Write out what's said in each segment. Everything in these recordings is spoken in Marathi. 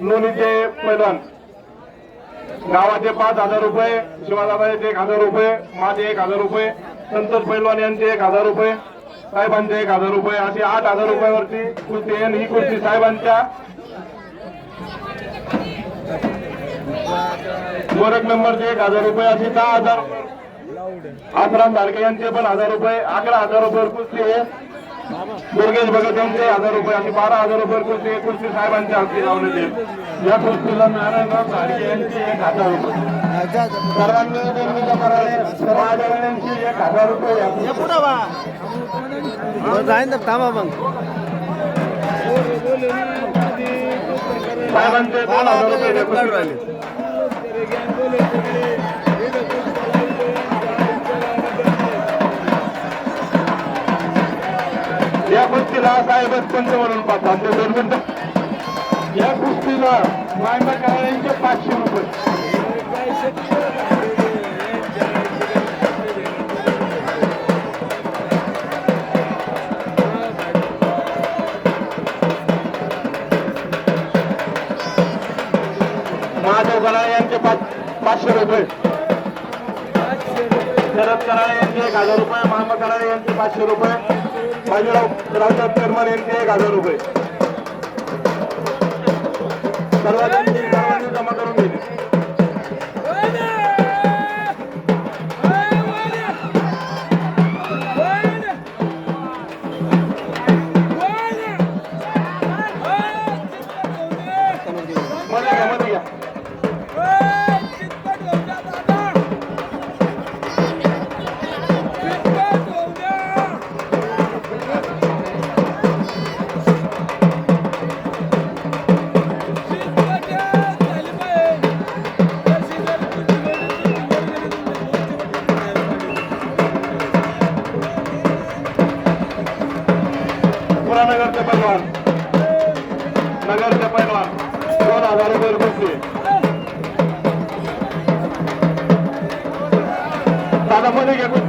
लोणीचे पैलवान. गावाचे पाच हजार रुपये शिवादाबाईचे एक हजार रुपये माझे एक हजार रुपये संतोष पैलवान यांचे एक हजार रुपये साहेबांचे एक हजार रुपये अशी आठ हजार रुपयावरती कुस्ती आहे ही कुस्ती साहेबांच्या. गोरख नंबरचे एक हजार रुपये अशी दहा हजार. आसराम धाडके यांचे पण हजार रुपये अकरा हजार रुपये कुस्ती आहे. दुर्गेश भगत यांचे हजार रुपये आणि बारा हजार रुपये कुस्ती कुस्ती साहेबांच्या हस्ते लावलेली आहे. या कुस्तीला नारायणराव धाडके यांचे एक हजार रुपये. सर्वांनी निर्मिती करावे सर्व एक हजार रुपये जाईन तर थांबा मग साहेबांचे दोन हजार रुपये कुस्तीला. साहेबच पंच म्हणून पाहतात. ते दोन मिनिटं. या कुस्तीला मायमा यांचे पाचशे रुपये. महादेव गणाळे यांचे पाच पाचशे रुपये. शरद कराळे यांचे एक हजार रुपये महात्मा कराळे यांचे पाचशे रुपये. बाजीराव रावसाहेब चेअरमन यांचे एक हजार रुपये. सर्वांनी पुरानगरचे पैलवान नगरचे पैलवान दोन हजार रुपये कुस्ती दादा मध्ये घ्या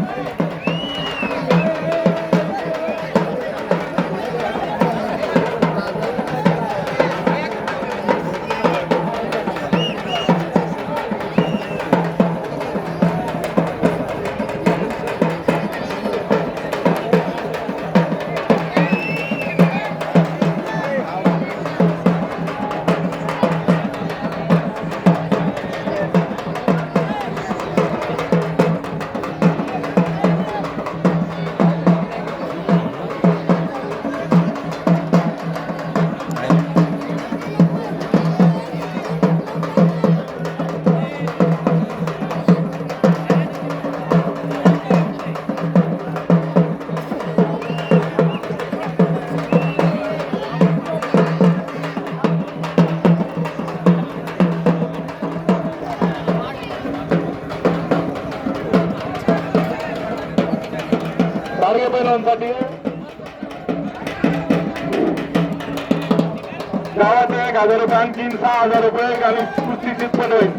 कुस्ती. सारखे पैलवानसाठी गावाचे एक हजार रुपये आणखी सहा हजार रुपये आणि कुस्ती चितपट होईल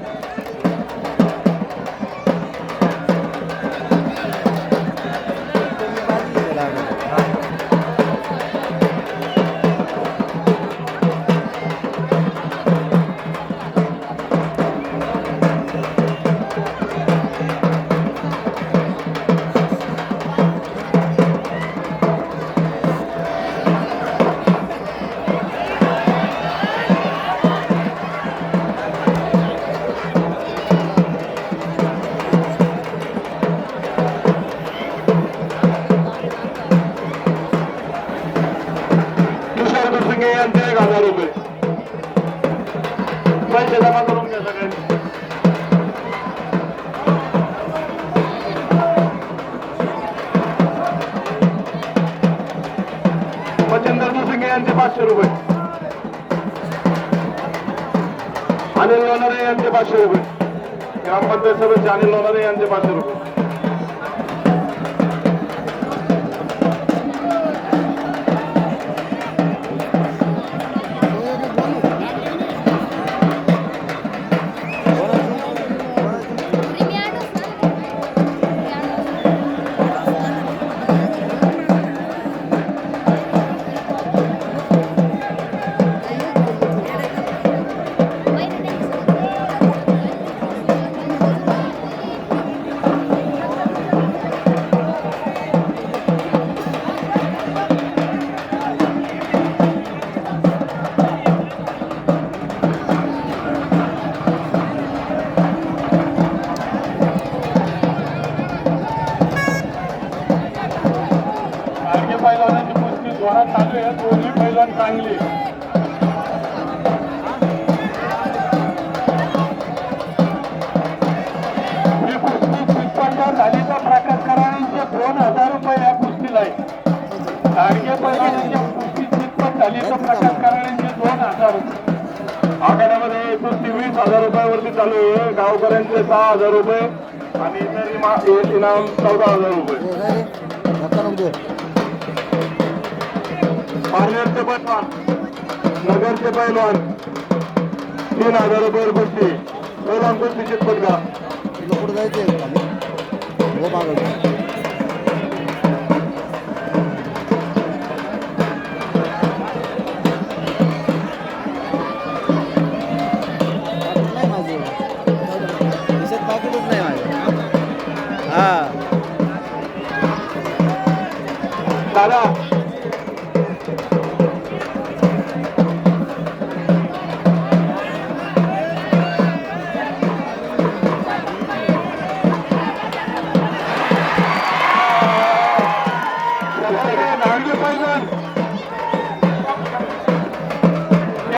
तुषार यांचे एक हजार रुपये. पैसे जमा करून घ्या सगळ्यांनी मच्छिंद्र कुरसिंगे यांचे पाचशे रुपये. अनिल लोणारे यांचे पाचशे रुपये. ग्रामपंचायत सदस्य अनिल लोणारे यांचे पाचशे रुपये. चांगले. ही कुस्ती तिप्पटच्या झालीचा प्रकाश दोन हजार रुपये या कुस्तीला आहे. गाडगे पैलवानांच्या म्हणजे कुस्ती तिप्पट झालीचा प्रकाश करारांचे दोन हजार रुपये. आखाड्यामध्ये कुस्ती वीस हजार रुपयावरती चालू आहे. गावकऱ्यांचे सहा हजार रुपये आणि इतर इमा- इनाम चौदा हजार रुपये. पैलवान नगरचे पैलवान तीन हजार रुपये कुस्ती पैलवान कुस्ती चितपट का कुठं खाली